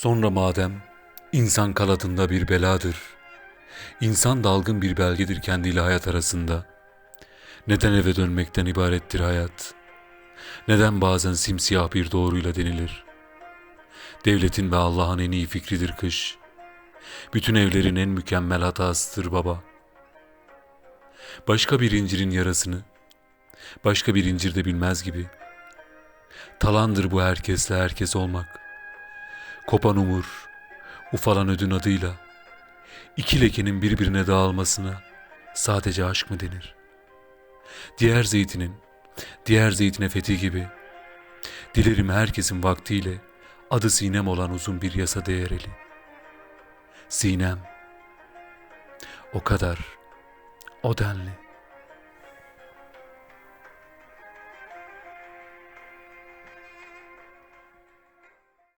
Sonra madem insan kaladında bir beladır, insan dalgın bir belgedir kendiyle hayat arasında. Neden eve dönmekten ibarettir hayat? Neden bazen simsiyah bir doğruyla denilir? Devletin ve Allah'ın en iyi fikridir kış. Bütün evlerin en mükemmel hatasıdır baba. Başka bir incirin yarasını, başka bir incir de bilmez gibi. Talandır bu herkesle herkes olmak. Kopan umur, ufalan ödün adıyla. iki lekenin birbirine dağılmasına sadece aşk mı denir? Diğer zeytinin, diğer zeytine fethi gibi. Dilerim herkesin vaktiyle adı Sinem olan uzun bir yasa değereli. Sinem, o kadar, o denli.